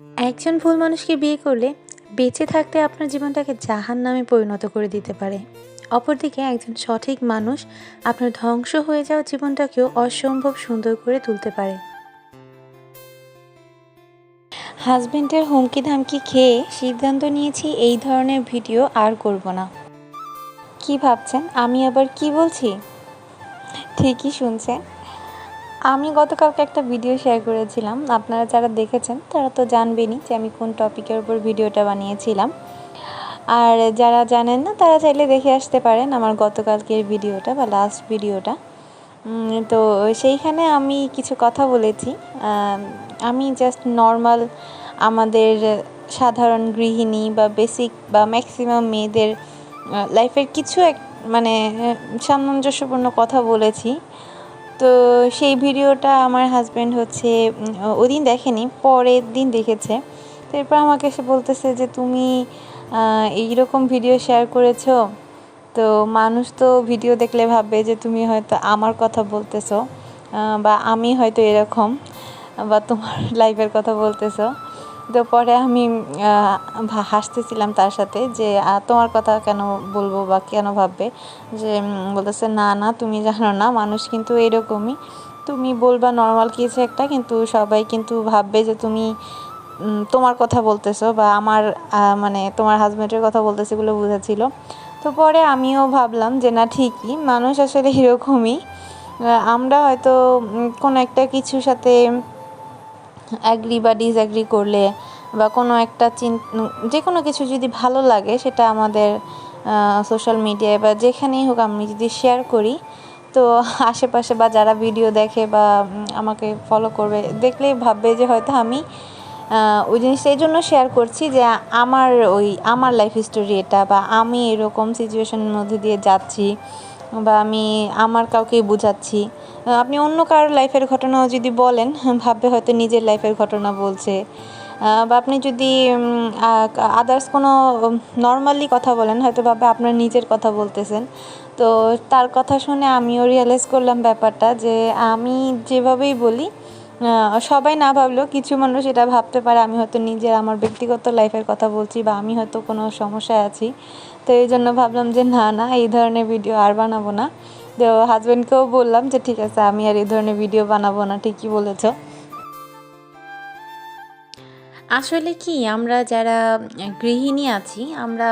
একজন ভুল মানুষকে বিয়ে করলে বেঁচে থাকতে আপনার জীবনটাকে জাহান নামে পরিণত করে দিতে পারে। অপরদিকে একজন সঠিক মানুষ আপনার ধ্বংস হয়ে যাওয়া জীবনটাকেও অসম্ভব সুন্দর করে তুলতে পারে। হাজবেন্ডের হুমকি ধামকি খেয়ে সিদ্ধান্ত নিয়েছি এই ধরনের ভিডিও আর করব না। কি ভাবছেন? আমি আবার কি বলছি? ঠিকই শুনছেন। আমি গতকালকে একটা ভিডিও শেয়ার করেছিলাম। আপনারা যারা দেখেছেন, তারা তো জানবেনই যে আমি কোন টপিকের উপর ভিডিওটা বানিয়েছিলাম। আর যারা জানেন না, তারা চাইলে দেখে আসতে পারেন আমার গতকালকের ভিডিওটা বা লাস্ট ভিডিওটা তো সেইখানে আমি কিছু কথা বলেছি। আমি জাস্ট নর্মাল আমাদের সাধারণ গৃহিণী বা বেসিক বা ম্যাক্সিমাম মেয়েদের লাইফের কিছু এক মানে সামঞ্জস্যপূর্ণ কথা বলেছি। তো সেই ভিডিওটা আমার হাজব্যান্ড হচ্ছে ওদিন দেখেনি, পরের দিন দেখেছে। তো এরপর আমাকে এসে বলতেছে যে, তুমি এইরকম ভিডিও শেয়ার করেছ, তো মানুষ তো ভিডিও দেখলে ভাববে যে, তুমি হয়তো আমার কথা বলতেছো বা আমি হয়তো এরকম, বা তোমার লাইফের কথা বলতেছো। তো পরে আমি হাসতেছিলাম তার সাথে যে তোমার কথা কেন বলব বা কেন ভাববে? যে বলতেছে, না না, তুমি জানো না, মানুষ কিন্তু এরকমই। তুমি বলবা নর্মাল কিছু একটা, কিন্তু সবাই কিন্তু ভাববে যে তুমি তোমার কথা বলতেছো বা আমার মানে তোমার হাজব্যান্ডের কথা বলতেছে এগুলো বোঝাচ্ছিল। তো পরে আমিও ভাবলাম যে, না, ঠিকই, মানুষ আসলে এরকমই। আমরা হয়তো কোনো একটা কিছুর সাথে অ্যাগ্রি বা ডিসঅ্যাগ্রি করলে বা কোনো একটা চিন যে কোনো কিছু যদি ভালো লাগে সেটা আমাদের সোশ্যাল মিডিয়ায় বা যেখানেই হোক আমি যদি শেয়ার করি, তো আশেপাশে বা যারা ভিডিও দেখে বা আমাকে ফলো করবে দেখলেই ভাববে যে হয়তো আমি ওই জিনিসটা এই জন্য শেয়ার করছি যে আমার ওই, আমার লাইফ হিস্টোরি এটা বা আমি এরকম সিচুয়েশনের মধ্যে দিয়ে যাচ্ছি। বা আমি আমার কাউকেই বুঝাচ্ছি। আপনি অন্য কারোর লাইফের ঘটনাও যদি বলেন, ভাববে হয়তো নিজের লাইফের ঘটনা বলছে। বা আপনি যদি আদার্স কোনো নর্মালি কথা বলেন, হয়তো ভাবে আপনার নিজের কথা বলতেছেন। তো তার কথা শুনে আমিও রিয়েলাইজ করলাম ব্যাপারটা যে, আমি যেভাবেই বলি সবাই না ভাবলেও কিছু মানুষ এটা ভাবতে পারে, আমি হয়তো নিজের আমার ব্যক্তিগত লাইফের কথা বলছি বা আমি হয়তো কোনো সমস্যায় আছি। তো এই জন্য ভাবলাম যে না না, এই ধরনের ভিডিও আর বানাবো না। তো হাজব্যান্ডকেও বললাম যে ঠিক আছে, আমি আর এই ধরনের ভিডিও বানাবো না, ঠিকই বলেছ। আসলে কি, আমরা যারা গৃহিণী আছি, আমরা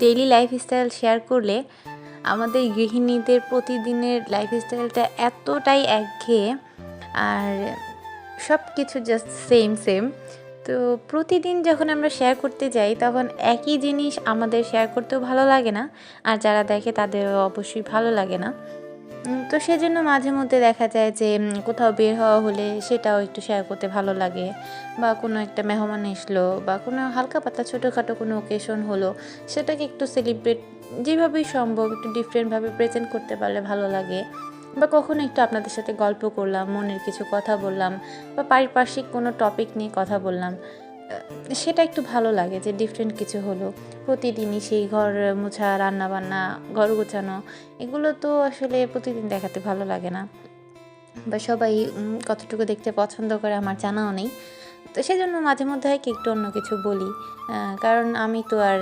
ডেইলি লাইফস্টাইল শেয়ার করলে আমাদের গৃহিণীদের প্রতিদিনের লাইফস্টাইলটা এতটাই একঘেয়ে আর সব কিছু জাস্ট সেম সেম তো প্রতিদিন যখন আমরা শেয়ার করতে যাই, তখন একই জিনিস আমাদের শেয়ার করতেও ভালো লাগে না। আর যারা দেখে তাদেরও অবশ্যই ভালো লাগে না। তো সেজন্য মাঝে মধ্যে দেখা যায় যে কোথাও বের হওয়া হলে সেটাও একটু শেয়ার করতে ভালো লাগে। বা কোনো একটা মেহমান এসলো বা কোনো হালকা পাতলা ছোটোখাটো কোনো ওকেশন হলো, সেটাকে একটু সেলিব্রেট যেভাবেই সম্ভব, একটু ডিফারেন্টভাবে প্রেজেন্ট করতে পারলে ভালো লাগে। বা কখনো একটু আপনাদের সাথে গল্প করলাম, মনের কিছু কথা বললাম বা পারিপার্শ্বিক কোনো টপিক নিয়ে কথা বললাম সেটা একটু ভালো লাগে যে ডিফারেন্ট কিছু হলো। প্রতিদিনই সেই ঘর মোছা রান্না বান্না ঘর গোছানো, এগুলো তো আসলে প্রতিদিন দেখাতে ভালো লাগে না। বা সবাই কতটুকু দেখতে পছন্দ করে আমার জানাও নেই। তো সেজন্য মাঝে মধ্যে হয় কি একটু অন্য কিছু বলি কারণ আমি তো আর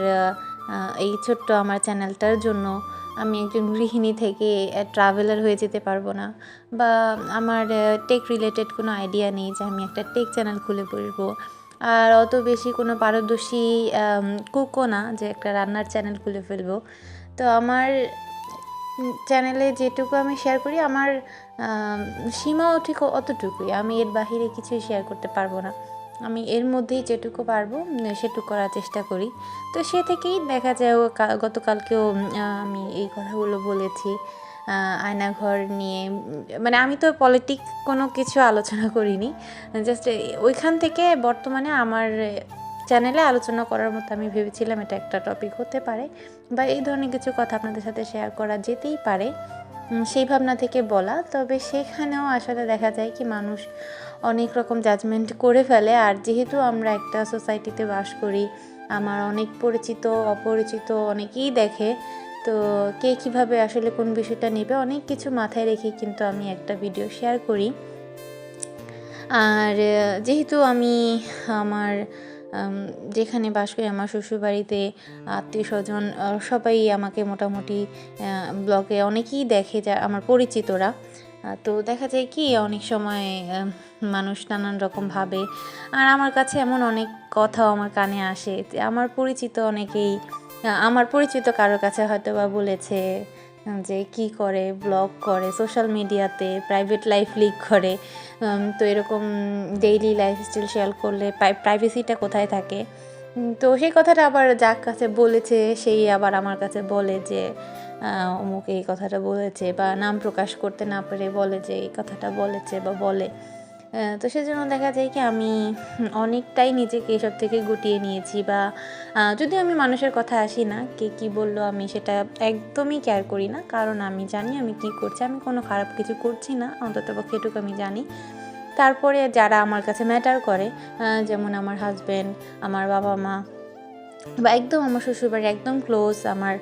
এই ছোট্ট আমার চ্যানেলটার জন্য আমি একজন গৃহিণী থেকে ট্রাভেলার হয়ে যেতে পারব না। বা আমার টেক রিলেটেড কোনো আইডিয়া নেই যে আমি একটা টেক চ্যানেল খুলে বসবো আর অত বেশি কোনো পারদর্শী কুকও না যে একটা রান্নার চ্যানেল খুলে ফেলব। তো আমার চ্যানেলে যেটুকু আমি শেয়ার করি, আমার সীমাও ঠিক অতটুকুই। আমি এর বাহিরে কিছুই শেয়ার করতে পারব না। আমি এর মধ্যেই যেটুকু পারব সেটুকু করার চেষ্টা করি। তো সে থেকেই দেখা যায় গতকালকেও আমি এই কথাগুলো বলেছি আয়নাঘর নিয়ে মানে আমি তো পলিটিক কোনো কিছু আলোচনা করিনি। জাস্ট ওইখান থেকে বর্তমানে আমার চ্যানেলে আলোচনা করার মতো আমি ভেবেছিলাম এটা একটা টপিক হতে পারে, বা এই ধরনের কিছু কথা আপনাদের সাথে শেয়ার করা যেতেই পারে। সেই ভাবনা থেকে বলা। তবে সেখানেও আসলে দেখা যায় কি, মানুষ অনেক রকম জাজমেন্ট করে ফেলে। আর যেহেতু আমরা একটা সোসাইটিতে বাস করি, আমার অনেক পরিচিত, অপরিচিত অনেকেই দেখে, তো কে কীভাবে আসলে কোন বিষয়টা নেবে, অনেক কিছু মাথায় রেখে কিন্তু আমি একটা ভিডিও শেয়ার করি। আর যেহেতু আমি আমার যেখানে বাস করি আমার শ্বশুরবাড়িতে, আত্মীয় স্বজন সবাই আমাকে মোটামুটি ব্লগে অনেকেই দেখে যা, আমার পরিচিতরা। তো দেখা যায় কি, অনেক সময় মানুষ নানান রকম ভাবে। আর আমার কাছে এমন অনেক কথাও আমার কানে আসে আমার পরিচিত অনেকেই আমার পরিচিত কারোর কাছে হয়তো বা বলেছে যে কি করে ব্লগ করে সোশ্যাল মিডিয়াতে প্রাইভেট লাইফ লিক করে তো এরকম ডেইলি লাইফস্টাইল শেয়ার করলে প্রাইভেসিটা কোথায় থাকে? তো সেই কথাটা আবার যার কাছে বলেছে, সেই আবার আমার কাছে বলে যে অমুক এই কথাটা বলেছে বা নাম প্রকাশ করতে না পেরে বলে যে, এই কথাটা বলেছে বা বলে। তো সেজন্য দেখা যায় কি আমি অনেকটাই নিজেকে এসব থেকে গুটিয়ে নিয়েছি বা যদিও আমি মানুষের কথা আসি না, কে কি বলল আমি সেটা একদমই কেয়ার করি না। কারণ আমি জানি আমি কি করছি, আমি কোনো খারাপ কিছু করছি না, অন্তত পক্ষে এটুকু আমি জানি। তারপরে যারা আমার কাছে ম্যাটার করে যেমন আমার হাজব্যান্ড আমার বাবা মা বা একদম আমার শ্বশুরবাড়ি একদম ক্লোজ আমার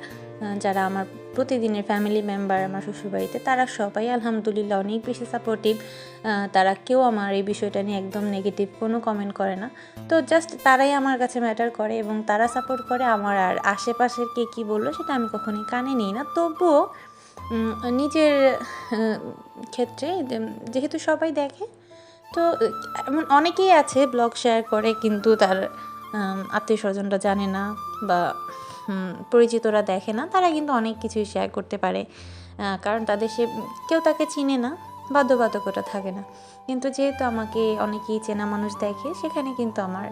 যারা আমার প্রতিদিনের ফ্যামিলি মেম্বার আমার শ্বশুরবাড়িতে, তারা সবাই আলহামদুলিল্লাহ অনেক বেশি সাপোর্টিভ তারা কেউ আমার এই বিষয়টা নিয়ে একদম নেগেটিভ কোনো কমেন্ট করে না। তো জাস্ট তারাই আমার কাছে ম্যাটার করে এবং তারা সাপোর্ট করে আমার আর আশেপাশের কে কী বলল সেটা আমি কখনোই কানে নিই না। তবুও নিজের ক্ষেত্রে যেহেতু সবাই দেখে, তো এমন অনেকেই আছে ব্লগ শেয়ার করে কিন্তু তার আত্মীয় স্বজনরা জানে না বা পরিচিতরা দেখে না, তারা কিন্তু অনেক কিছুই শেয়ার করতে পারে। কারণ তাদের সে, কেউ তাকে চিনে না, বাধ্যবাধকতা থাকে না। কিন্তু যেহেতু আমাকে অনেকেই চেনা মানুষ দেখে, সেখানে কিন্তু আমার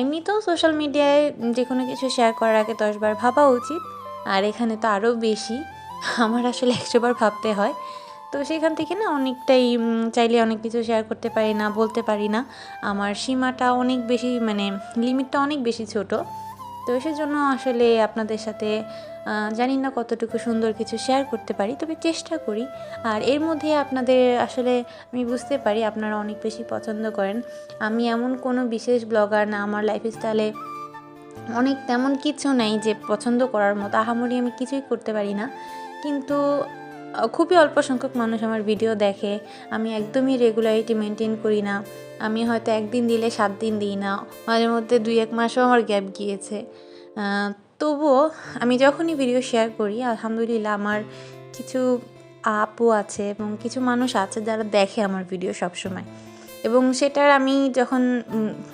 এমনিতেও সোশ্যাল মিডিয়ায় যে কোনো কিছু শেয়ার করার আগে দশবার ভাবা উচিত, আর এখানে তো আরও বেশি। আমার আসলে একশোবার ভাবতে হয়। তো সেখান থেকে না অনেকটাই চাইলে অনেক কিছু শেয়ার করতে পারি না, বলতে পারি না। আমার সীমাটা অনেক বেশি মানে লিমিটটা অনেক বেশি ছোট। তো সেজন্য আসলে আপনাদের সাথে জানি না কতটুকু সুন্দর কিছু শেয়ার করতে পারি, তবে চেষ্টা করি। আর এর মধ্যে আপনাদের আসলে আমি বুঝতে পারি আপনারা অনেক বেশি পছন্দ করেন। আমি এমন কোনো বিশেষ ব্লগার না, আমার লাইফস্টাইলে অনেক তেমন কিছু নেই যে পছন্দ করার মতো, আহামরি আমি কিছুই করতে পারি না। কিন্তু খুবই অল্প সংখ্যক মানুষ আমার ভিডিও দেখে। আমি একদমই রেগুলারিটি মেনটেন করি না। আমি হয়তো একদিন দিলে সাত দিন দিই না। মাঝে মধ্যে দুই এক মাসও আমার গ্যাপ গিয়েছে। তবুও আমি যখনই ভিডিও শেয়ার করি, আলহামদুলিল্লাহ আমার কিছু আপও আছে এবং কিছু মানুষ আছে যারা দেখে আমার ভিডিও সবসময়। এবং সেটার আমি যখন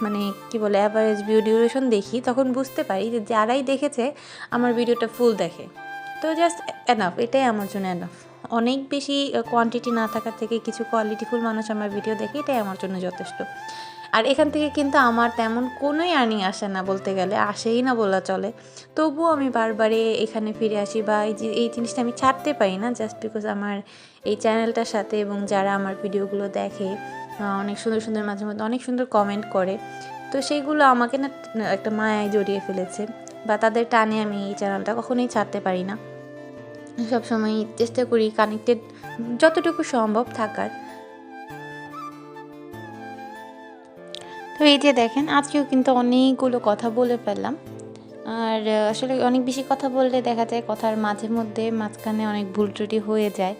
মানে কি বলে অ্যাভারেজ ভিউ ডিউরেশন দেখি, তখন বুঝতে পারি যে যারাই দেখেছে, আমার ভিডিওটা ফুল দেখে। তো জাস্ট এনাফ এটাই আমার জন্য এনাফ অনেক বেশি কোয়ান্টিটি না থাকার থেকে কিছু কোয়ালিটিফুল মানুষ আমার ভিডিও দেখে এটাই আমার জন্য যথেষ্ট। আর এখান থেকে কিন্তু আমার তেমন কোনোই আর্নিং আসে না বলতে গেলে, আসেই না বলা চলে। তবুও আমি বারবারে এখানে ফিরে আসি বা এই যে, এই জিনিসটা আমি ছাড়তে পারি না জাস্ট বিকজ আমার এই চ্যানেলটার সাথে এবং যারা আমার ভিডিওগুলো দেখে অনেক সুন্দর সুন্দর মাঝে মধ্যে অনেক সুন্দর কমেন্ট করে, তো সেইগুলো আমাকে না, একটা মায়ায় জড়িয়ে ফেলেছে। বা তাদের টানে আমি এই চ্যানেলটা কখনোই ছাড়তে পারি না। সবসময় চেষ্টা করি কানেক্টেড যতটুকু সম্ভব থাকার। তো এই যে দেখেন, আজকেও কিন্তু অনেকগুলো কথা বলে ফেললাম। আর আসলে অনেক বেশি কথা বললে দেখা যায় কথার মাঝে মধ্যে মাঝখানে অনেক ভুল ত্রুটি হয়ে যায়,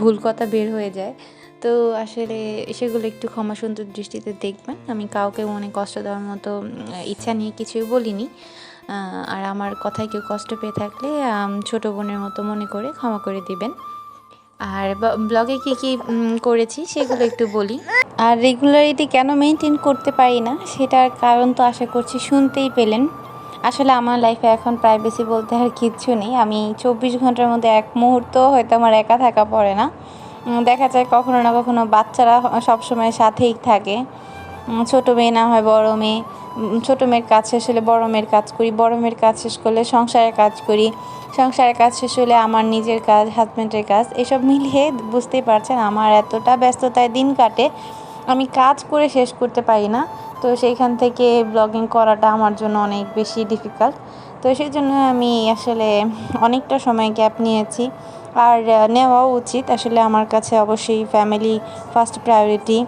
ভুল কথা বের হয়ে যায়। তো আসলে সেগুলো একটু ক্ষমা সুন্দর দৃষ্টিতে দেখবেন। আমি কাউকে মনে কষ্ট দেওয়ার মতো ইচ্ছা নিয়ে কিছুই বলিনি। আর আমার কথায় কেউ কষ্ট পেয়ে থাকলে ছোট বোনের মতো মনে করে ক্ষমা করে দিবেন। আর ব্লগে কী কী করেছি সেগুলো একটু বলি। আর রেগুলারিটি কেন মেনটেন করতে পারি না, সেটার কারণ তো আশা করছি শুনতেই পেলেন। আসলে আমার লাইফে এখন প্রাইভেসি বলতে আর কিচ্ছু নেই। আমি চব্বিশ ঘণ্টার মধ্যে এক মুহূর্ত হয়তো আমার একা থাকা পড়ে না। দেখা যায় কখনো না কখনো বাচ্চারা সবসময় সাথেই থাকে। ছোট মেয়ে না হয় বড় মেয়ে। ছোটো মেয়ের কাজ শেষ হলে বড় মেয়ের কাজ করি, বড় মেয়ের কাজ শেষ করলে সংসারের কাজ করি। সংসারের কাজ শেষ হলে আমার নিজের কাজ হাজব্যান্ডের কাজ, এসব মিলিয়ে বুঝতেই পারছেন আমার এতটা ব্যস্ততায় দিন কাটে। আমি কাজ করে শেষ করতে পারি না। তো সেইখান থেকে ব্লগিং করাটা আমার জন্য অনেক বেশি ডিফিকাল্ট তো সেই জন্য আমি আসলে অনেকটা সময় গ্যাপ নিয়েছি। আর নেওয়াও উচিত। আসলে আমার কাছে অবশ্যই ফ্যামিলি ফার্স্ট প্রায়োরিটি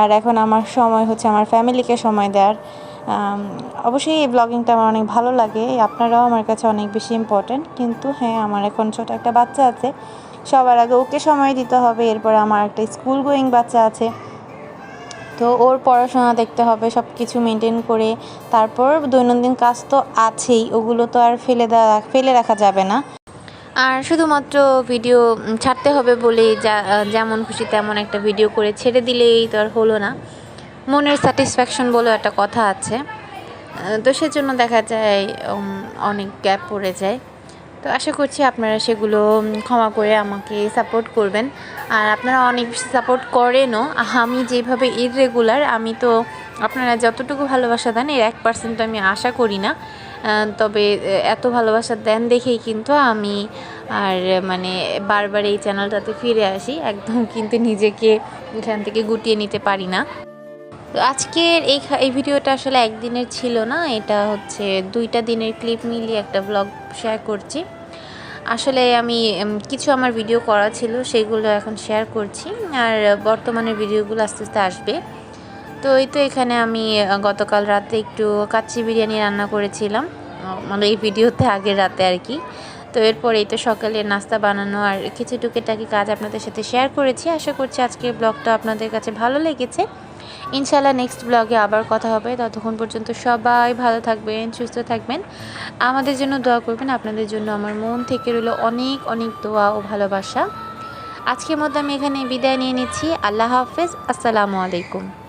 আর এখন আমার সময় হচ্ছে আমার ফ্যামিলিকে সময় দেওয়ার। অবশ্যই এই ব্লগিংটা আমার অনেক ভালো লাগে আপনারাও আমার কাছে অনেক বেশি ইম্পর্ট্যান্ট কিন্তু হ্যাঁ আমার এখন ছোট একটা বাচ্চা আছে, সবার আগে ওকে সময় দিতে হবে, এরপর আমার একটা স্কুল গোয়িং বাচ্চা আছে। তো ওর পড়াশোনা দেখতে হবে সব কিছু মেনটেন করে, তারপর দৈনন্দিন কাজ তো আছেই, ওগুলো তো আর ফেলে দেওয়া, ফেলে রাখা যাবে না। আর শুধুমাত্র ভিডিও ছাড়তে হবে বলেই যা যেমন খুশি তেমন একটা ভিডিও করে ছেড়ে দিলেই তো আর হলো না। মনের স্যাটিসফ্যাকশন বলে একটা কথা আছে। তো সেজন্য দেখা যায় অনেক গ্যাপ পড়ে যায়। তো আশা করছি আপনারা সেগুলো ক্ষমা করে আমাকে সাপোর্ট করবেন। আর আপনারা অনেক বেশি সাপোর্ট করেনও। আমি যেভাবে ইররেগুলার আমি তো আপনারা যতটুকু ভালোবাসা দেন, এর এক পার্সেন্ট আমি আশা করি না। তবে এত ভালোবাসা দেন দেখেই কিন্তু আমি আর মানে বারবার এই চ্যানেলটাতে ফিরে আসি। একদম কিন্তু নিজেকে এখান থেকে গুটিয়ে নিতে পারি না। তো আজকের এই এই ভিডিওটা আসলে একদিনের ছিল না। এটা হচ্ছে দুইটা দিনের ক্লিপ মিলিয়ে একটা ব্লগ শেয়ার করছি। আসলে আমি কিছু আমার ভিডিও করা ছিল, সেগুলো এখন শেয়ার করছি। আর, বর্তমানের ভিডিওগুলো আস্তে আস্তে আসবে। তো এই তো এখানে আমি গতকাল রাতে একটু কাচ্চি বিরিয়ানি রান্না করেছিলাম। মানে এই ভিডিওতে আগের রাতে আর কি। তো এরপর এই তো সকালে নাস্তা বানানো আর কিছু টুকিটাকি কাজ আপনাদের সাথে শেয়ার করেছি। আশা করছি আজকের ব্লগটা আপনাদের কাছে ভালো লেগেছে। ইনশাল্লাহ নেক্সট ব্লগে আবার কথা হবে। ততক্ষণ পর্যন্ত সবাই ভালো থাকবেন, সুস্থ থাকবেন। আমাদের জন্য দোয়া করবেন। আপনাদের জন্য আমার মন থেকে রইল অনেক অনেক দোয়া ও ভালোবাসা। আজকের মধ্যে আমি এখানে বিদায় নিয়ে নিচ্ছি। আল্লাহ হাফেজ। আসসালামু আলাইকুম।